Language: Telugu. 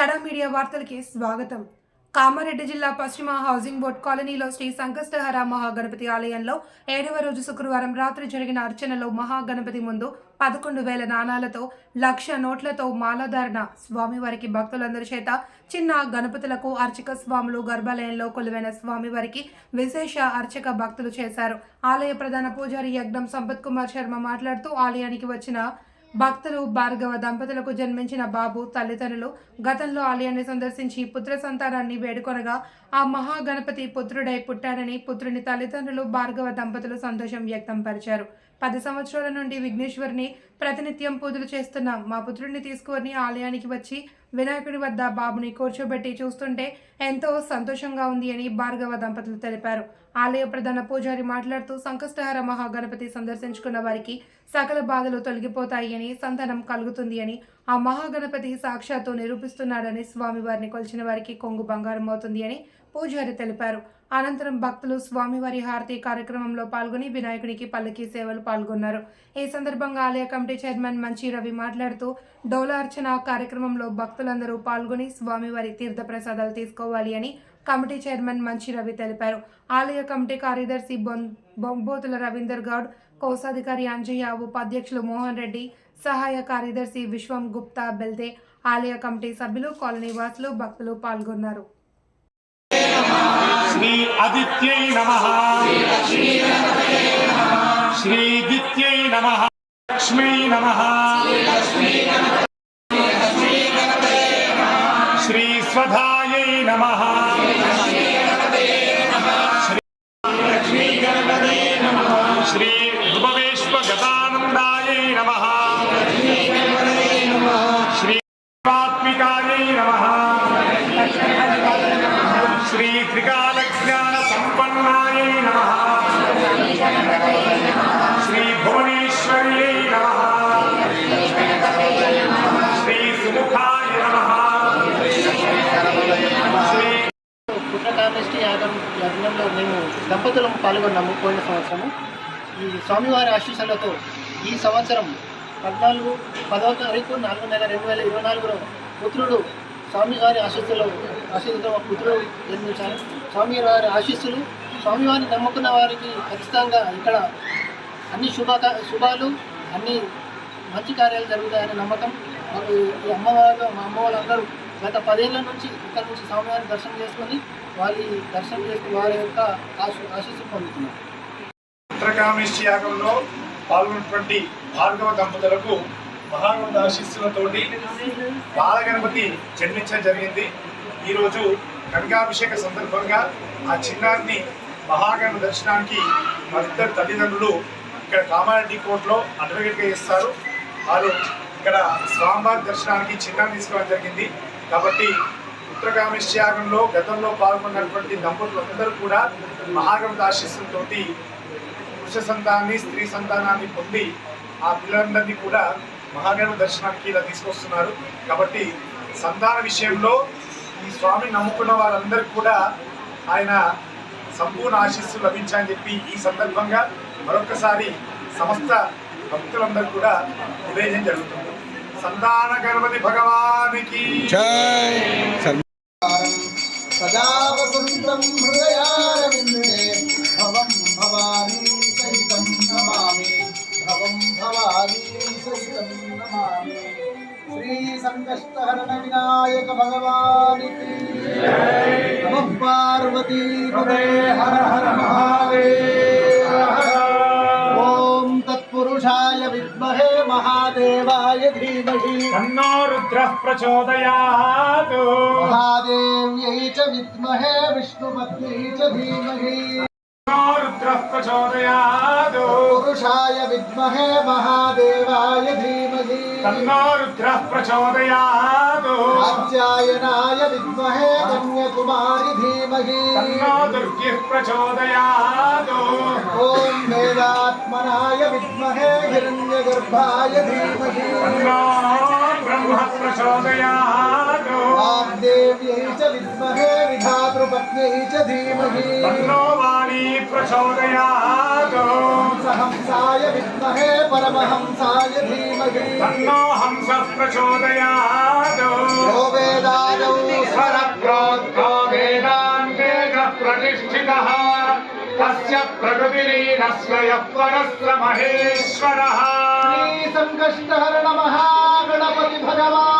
తడ మీడియా వార్తలకి స్వాగతం. కామారెడ్డి జిల్లా పశ్చిమ హౌసింగ్ బోర్డ్ కాలనీలో శ్రీ సంకష్టహర మహాగణపతి ఆలయంలో ఏడవ రోజు శుక్రవారం రాత్రి జరిగిన అర్చనలో మహాగణపతి ముందు పదకొండు వేల నాణాలతో లక్ష నోట్లతో మాలాధారణ స్వామివారికి భక్తులందరి చేత చిన్న గణపతులకు అర్చక స్వాములు గర్భాలయంలో కొలువైన స్వామివారికి విశేష అర్చక భక్తులు చేశారు. ఆలయ ప్రధాన పూజారి యజ్ఞం సంపత్ కుమార్ శర్మ మాట్లాడుతూ ఆలయానికి వచ్చిన భక్తులు భార్గవ దంపతులకు జన్మించిన బాబు తల్లిదండ్రులు గతంలో ఆలయాన్ని సందర్శించి పుత్ర సంతానాన్ని వేడుకొనగా ఆ మహాగణపతి పుత్రుడై పుట్టాడని పుత్రుని తల్లిదండ్రులు భార్గవ దంపతులు సంతోషం వ్యక్తం పరిచారు పది సంవత్సరాల నుండి విఘ్నేశ్వరిని ప్రతినిత్యం పూజలు చేస్తున్న మా పుత్రుడిని తీసుకుని ఆలయానికి వచ్చి వినాయకుడి వద్ద బాబుని కూర్చోబెట్టి చూస్తుంటే ఎంతో సంతోషంగా ఉంది అని భార్గవ దంపతులు తెలిపారు. ఆలయ ప్రధాన పూజారి మాట్లాడుతూ సంకష్టహర మహాగణపతి సందర్శించుకున్న వారికి సకల బాధలు తొలగిపోతాయి అని సంతానం కలుగుతుంది అని ఆ మహాగణపతి సాక్షాత్తు నిరూపిస్తున్నాడని స్వామివారిని కొలిచిన వారికి కొంగు బంగారం అవుతుంది అని పూజారి తెలిపారు. అనంతరం భక్తులు స్వామివారి హారతి కార్యక్రమంలో పాల్గొని వినాయకునికి పల్లకి సేవలు పాల్గొన్నారు. ఈ సందర్భంగా ఆలయ కమిటీ చైర్మన్ మంచి రవి మాట్లాడుతూ డౌలార్చన కార్యక్రమంలో భక్తులందరూ పాల్గొని స్వామివారి తీర్థ ప్రసాదాలు తీసుకోవాలి అని కమిటీ చైర్మన్ మంచి రవి తెలిపారు. ఆలయ కమిటీ కార్యదర్శి బొంబోతుల రవీందర్ గౌడ్ కోశాధికారి అంజయ్య ఉపాధ్యక్షులు మోహన్ రెడ్డి సహాయ కార్యదర్శి విశ్వం గుప్తా బెల్దే ఆలయ కమిటీ సభ్యులు కాలనీ వాసులు భక్తులు పాల్గొన్నారు. శ్రీ ఆదిత్యై శ్రీ దిత్యై లక్ష్మీ శ్రీ స్వధాయై నమ శ్రీ ధ్రువవేశ్వ గతానందాయై నమ శ్రీ ఆత్మికాయై నమ పుట్రకామేష్టి యాగం యజ్ఞంలో మేము దంపతులం పాల్గొన్నాము పోయిన సంవత్సరము. ఈ స్వామివారి ఆశీస్సులతో ఈ సంవత్సరం పద్నాలుగు పదవ తారీఖు నాలుగు నెల రెండు వేల ఇరవై నాలుగులో పుత్రుడు స్వామివారి ఆశీస్సులో ఆశీస్సుతో ఒక పుత్రుడు జన్మించాలి స్వామివారి ఆశీస్సులు స్వామివారిని నమ్ముకున్న వారికి ఖచ్చితంగా ఇక్కడ అన్ని శుభ శుభాలు అన్ని మంచి కార్యాలు జరుగుతాయనే నమ్మకం. మాకు ఈ అమ్మవారు మా అమ్మ వాళ్ళందరూ గత పదేళ్ళ నుంచి ఇక్కడ నుంచి స్వామివారిని దర్శనం చేసుకొని వారి దర్శనం చేసుకుని వారి యొక్క ఆశ ఆశీస్సు పొందుతున్నారు. ఉత్తరకామేశ్వర యాగంలో పాల్గొన్నటువంటి భార్గవ దంపతులకు మహాగణపతి ఆశీస్సులతోటి బాలగణపతి జన్మించడం జరిగింది. ఈరోజు కనకాభిషేక సందర్భంగా ఆ చిన్నారిని మహాగణ దర్శనానికి మరిద్దరు తల్లిదండ్రులు ఇక్కడ కామారెడ్డి కోర్టులో అడ్వకేట్గా ఇస్తారు. వారు ఇక్కడ స్వామివారి దర్శనానికి చిన్నాన్ని తీసుకోవడం జరిగింది. కాబట్టి ఉత్తరకామేశ్వర యాగంలో గతంలో పాల్గొన్నటువంటి దంపతులందరూ కూడా మహాగణపతి ఆశీస్సులతోటి పురుష సంతానాన్ని స్త్రీ సంతానాన్ని పొంది ఆ పిల్లలందరినీ కూడా మహాగణ దర్శనానికి ఇలా తీసుకొస్తున్నారు. కాబట్టి సంతాన విషయంలో ఈ స్వామిని నమ్ముకున్న వారందరికీ కూడా ఆయన సంపూర్ణ ఆశీస్సులు లభించాయని చెప్పి ఈ సందర్భంగా మరొకసారి సమస్త భక్తులందరూ కూడా నివేదన జరుగుతుంది. సంతాన గణపతి భగవానికి. సదా వసంతం హృదయారవిందే. భవం భవానీ సహితం నమామి. భవం భవానీ సహితం నమామి. శ్రీ సంకష్టహరణ వినాయక భగవానికి. నమ పార్వతీ హరే హర హర महादेवाय धीमहि। तन्नो रुद्रः प्रचोदयात्। महादेव्यै च विद्महे विष्णुपत्न्यै च धीमहि। रुद्रः प्रचोदयात्। पुरुषाय विद्महे महादेवाय धीमहि। तन्नो रुद्रः प्रचोदयात् कात्यायनाय विद्महे कन्याकुमारि धीमहि। तन्नो दुर्गिः प्रचोदयात् ॐ वेदात्मनाय विद्महे हिरण्यगर्भाय धीमहि। ब्रह्म प्रचोदयात् वाग्देव्यै च विद्महे विधातृपत्न्यै च धीमहि। तन्नो वाणी प्रचोदयात्। सहंसाय विद्महे परमहंसाय धीमहि। तन्नो हंसः प्रचोदयात्। यो वेदादौ स्वरप्रोक्तो वेदान्तेन प्रतिष्ठितः। तस्य प्रकृतिरीनस्वयः परस्य महेश्वरः संकष्टहरण महागणपति भगवान